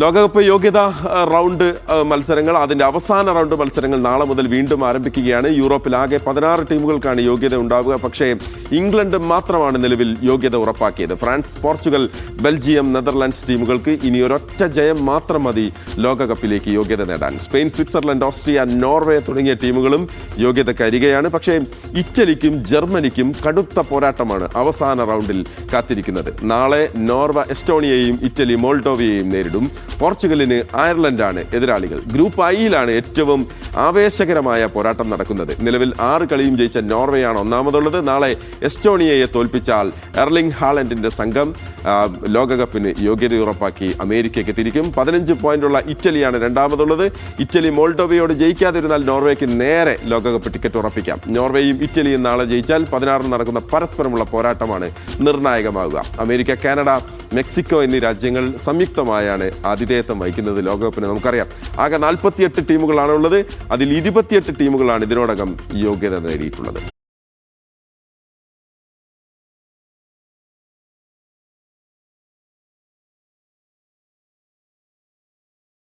ലോകകപ്പ് യോഗ്യതാ റൗണ്ട് മത്സരങ്ങൾ അതിന്റെ അവസാന റൗണ്ട് മത്സരങ്ങൾ നാളെ മുതൽ വീണ്ടും ആരംഭിക്കുകയാണ്. യൂറോപ്പിൽ ആകെ പതിനാറ് ടീമുകൾക്കാണ് യോഗ്യത ഉണ്ടാവുക. പക്ഷേ ഇംഗ്ലണ്ട് മാത്രമാണ് നിലവിൽ യോഗ്യത ഉറപ്പാക്കിയത്. ഫ്രാൻസ് പോർച്ചുഗൽ ബെൽജിയം നെതർലാൻഡ്സ് ടീമുകൾക്ക് ഇനി ഒരൊറ്റ ജയം മാത്രം മതി ലോകകപ്പിലേക്ക് യോഗ്യത നേടാൻ. സ്പെയിൻ സ്വിറ്റ്സർലൻഡ് ഓസ്ട്രിയ നോർവേ തുടങ്ങിയ ടീമുകളും യോഗ്യതയ്ക്ക് അരികെയാണ്. പക്ഷേ ഇറ്റലിക്കും ജർമ്മനിക്കും കടുത്ത പോരാട്ടമാണ് അവസാന റൗണ്ടിൽ കാത്തിരിക്കുന്നത്. നാളെ നോർവ എസ്റ്റോണിയയെയും ഇറ്റലി മോൾഡോവിയയെയും നേരിടും. പോർച്ചുഗലിന് അയർലൻഡാണ് എതിരാളികൾ. ഗ്രൂപ്പ് ഐയിലാണ് ഏറ്റവും ആവേശകരമായ പോരാട്ടം നടക്കുന്നത്. നിലവിൽ ആറ് കളിയും ജയിച്ച നോർവേയാണ് ഒന്നാമതുള്ളത്. നാളെ എസ്റ്റോണിയയെ തോൽപ്പിച്ചാൽ എർലിംഗ് ഹാലൻഡിന്റെ സംഘം ലോകകപ്പിന് യോഗ്യത ഉറപ്പാക്കി അമേരിക്കയ്ക്ക് തിരിക്കും. പതിനഞ്ച് പോയിന്റുള്ള ഇറ്റലിയാണ് രണ്ടാമതുള്ളത്. ഇറ്റലി മോൾഡോവയോട് ജയിക്കാതിരുന്നാൽ നോർവേക്ക് നേരെ ലോകകപ്പ് ടിക്കറ്റ് ഉറപ്പിക്കാം. നോർവേയും ഇറ്റലിയും നാളെ ജയിച്ചാൽ പതിനാറിന് നടക്കുന്ന പരസ്പരമുള്ള പോരാട്ടമാണ് നിർണായകമാകുക അമേരിക്ക കാനഡ മെക്സിക്കോ എന്നീ രാജ്യങ്ങൾ സംയുക്തമായാണ് ആതിഥേയത്വം വഹിക്കുന്നത് ലോകകപ്പിന് നമുക്കറിയാം. ആകെ നാൽപ്പത്തിയെട്ട് ടീമുകളാണുള്ളത്. അതിൽ ഇരുപത്തിയെട്ട് ടീമുകളാണ് ഇതിനോടകം യോഗ്യത നേടിയിട്ടുള്ളത്.